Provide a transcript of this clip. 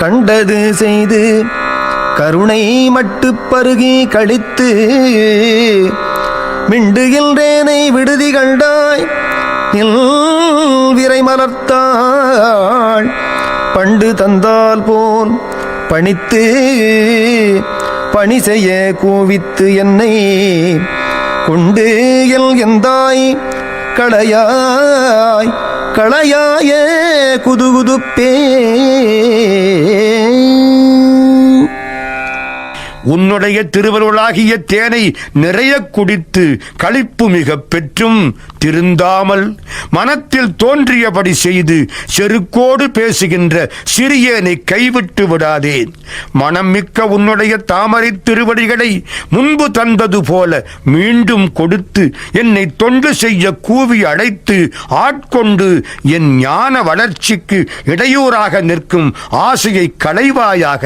கண்டது செய்து கருணை மட்டு பருகி கழித்து மிண்டுகின்றேனை விடுதி கண்டாய் விரை மலர்த்தாள். பண்டு தந்தால் போல் பணித்து பணி செய்ய கூவித்து என்னை கொண்டு எல் எந்தாய் களையாய் களையாய குதுகுதுப்பே. உன்னுடைய திருவருளாகிய தேனை நிறைய குடித்து களிப்பு மிக பெற்றும் திருந்தாமல் மனத்தில் தோன்றியபடி செய்து செருக்கோடு பேசுகின்ற சிறியனை கைவிட்டு விடாதே. மனம் மிக்க உன்னுடைய தாமரை திருவடிகளை முன்பு தந்தது போல மீண்டும் கொடுத்து என்னை தொண்டு செய்ய கூவி அழைத்து ஆட்கொண்டு என் ஞான வளர்ச்சிக்கு இடையூறாக நிற்கும் ஆசையை களைவாயாக.